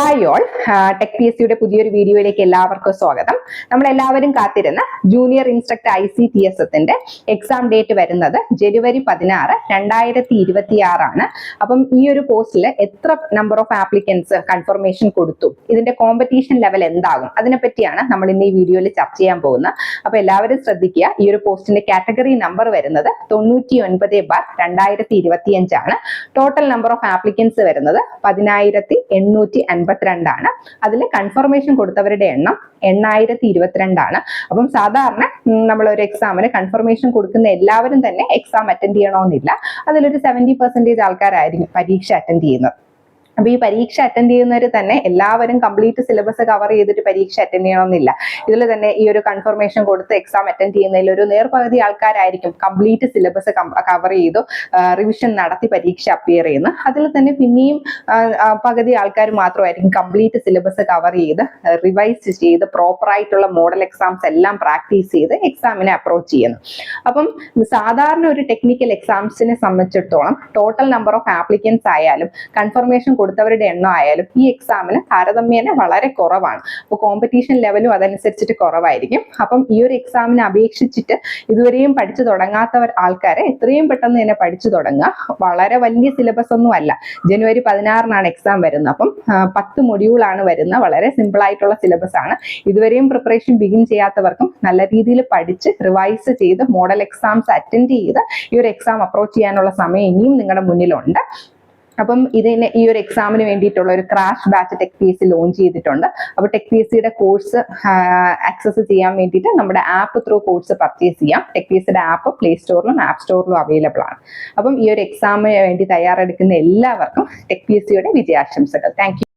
Hi all tech P S സിയുടെ പുതിയൊരു വീഡിയോയിലേക്ക് എല്ലാവർക്കും സ്വാഗതം. നമ്മൾ എല്ലാവരും കാത്തിരുന്ന junior instructor I C T S എത്തിന്റെ exam date വരുന്നത് ജനുവരി പതിനാറ് രണ്ടായിരത്തി ഇരുപത്തി ആറാണ് അപ്പം ഈ ഒരു പോസ്റ്റിൽ എത്ര നമ്പർ ഓഫ് ആപ്ലിക്കൻസ് കൺഫർമേഷൻ കൊടുത്തു? ഇതിന്റെ കോമ്പറ്റീഷൻ ലെവൽ എന്താകും? അതിനെപ്പറ്റിയാണ് നമ്മൾ ഇന്ന് ഈ വീഡിയോയിൽ ചർച്ച ചെയ്യാൻ പോകുന്നത്. അപ്പൊ എല്ലാവരും ശ്രദ്ധിക്കുക ഈ ഒരു പോസ്റ്റിന്റെ കാറ്റഗറി നമ്പർ വരുന്നത് തൊണ്ണൂറ്റി ഒൻപത് ബാർ രണ്ടായിരത്തി ഇരുപത്തി അഞ്ചാണ് ടോട്ടൽ നമ്പർ ഓഫ് ആപ്ലിക്കൻസ് വരുന്നത് പതിനായിരത്തി എണ്ണൂറ്റി അൻപത്തിരണ്ടാണ് അതിൽ കൺഫർമേഷൻ കൊടുത്തവരുടെ എണ്ണം എണ്ണായിരത്തി ഇരുപത്തിരണ്ടാണ് അപ്പം സാധാരണ നമ്മൾ ഒരു എക്സാമിന് കൺഫർമേഷൻ കൊടുക്കുന്ന എല്ലാവരും തന്നെ എക്സാം അറ്റൻഡ് ചെയ്യണമെന്നില്ല അതിലൊരു സെവന്റി പെർസെന്റേജ് ആൾക്കാരായിരിക്കും പരീക്ഷ അറ്റൻഡ് ചെയ്യുന്നത്. അപ്പൊ ഈ പരീക്ഷ അറ്റൻഡ് ചെയ്യുന്നവർ തന്നെ എല്ലാവരും കംപ്ലീറ്റ് സിലബസ് കവർ ചെയ്തിട്ട് പരീക്ഷ അറ്റൻഡ് ചെയ്യണമെന്നില്ല. ഇതിൽ തന്നെ ഈ ഒരു കൺഫർമേഷൻ കൊടുത്ത് എക്സാം അറ്റൻഡ് ചെയ്യുന്നതിൽ ഒരു നേർപകുതി ആൾക്കാരായിരിക്കും കംപ്ലീറ്റ് സിലബസ് കവർ ചെയ്തു റിവിഷൻ നടത്തി പരീക്ഷ അപ്പിയർ ചെയ്യുന്നു അതിൽ തന്നെ പിന്നെയും പകുതി ആൾക്കാർ മാത്രമായിരിക്കും കംപ്ലീറ്റ് സിലബസ് കവർ ചെയ്ത് റിവൈസ് ചെയ്ത് പ്രോപ്പറായിട്ടുള്ള മോഡൽ എക്സാംസ് എല്ലാം പ്രാക്ടീസ് ചെയ്ത് എക്സാമിനെ അപ്രോച്ച് ചെയ്യുന്നു. അപ്പം സാധാരണ ഒരു ടെക്നിക്കൽ എക്സാംസിനെ സംബന്ധിച്ചിടത്തോളം ടോട്ടൽ നമ്പർ ഓഫ് ആപ്ലിക്കൻസ് ആയാലും കൺഫർമേഷൻ കൊടുത്തവരുടെ എണ്ണം ആയാലും ഈ എക്സാമിന് താരതമ്യേന വളരെ കുറവാണ്. അപ്പോൾ കോമ്പറ്റീഷൻ ലെവലും അതനുസരിച്ചിട്ട് കുറവായിരിക്കും. അപ്പം ഈ ഒരു എക്സാമിനെ അപേക്ഷിച്ചിട്ട് ഇതുവരെയും പഠിച്ചു തുടങ്ങാത്തവർ ആൾക്കാരെ എത്രയും പെട്ടെന്ന് തന്നെ പഠിച്ചു തുടങ്ങുക. വളരെ വലിയ സിലബസ് ഒന്നും അല്ല. ജനുവരി പതിനാറിനാണ് എക്സാം വരുന്നത്. അപ്പം പത്ത് മൊഡ്യൂളാണ് വരുന്നത്. വളരെ സിമ്പിൾ ആയിട്ടുള്ള സിലബസ് ആണ്. ഇതുവരെയും പ്രിപ്പറേഷൻ ബിഗിൻ ചെയ്യാത്തവർക്കും നല്ല രീതിയിൽ പഠിച്ച് റിവൈസ് ചെയ്ത് മോഡൽ എക്സാംസ് അറ്റൻഡ് ചെയ്ത് ഈ ഒരു എക്സാം അപ്രോച്ച് ചെയ്യാനുള്ള സമയം ഇനിയും നിങ്ങളുടെ മുന്നിലുണ്ട്. അപ്പം ഇതിന് ഈ ഒരു എക്സാമിന് വേണ്ടിയിട്ടുള്ള ഒരു crash batch tech P S C launch ചെയ്തിട്ടുണ്ട്. അപ്പോൾ ടെക് പി എസ് സിയുടെ കോഴ്സ് ആക്സസ് ചെയ്യാൻ വേണ്ടിയിട്ട് നമ്മുടെ ആപ്പ് ത്രൂ കോഴ്സ് പർച്ചേസ് ചെയ്യാം. ടെക് പി എസ് സിയുടെ ആപ്പ് പ്ലേ സ്റ്റോറിലും ആപ്പ് സ്റ്റോറിലും അവൈലബിൾ ആണ്. അപ്പം ഈ ഒരു എക്സാമിന് വേണ്ടി തയ്യാറെടുക്കുന്ന എല്ലാവർക്കും ടെക് പി എസ് സിയുടെ വിജയാശംസകൾ താങ്ക്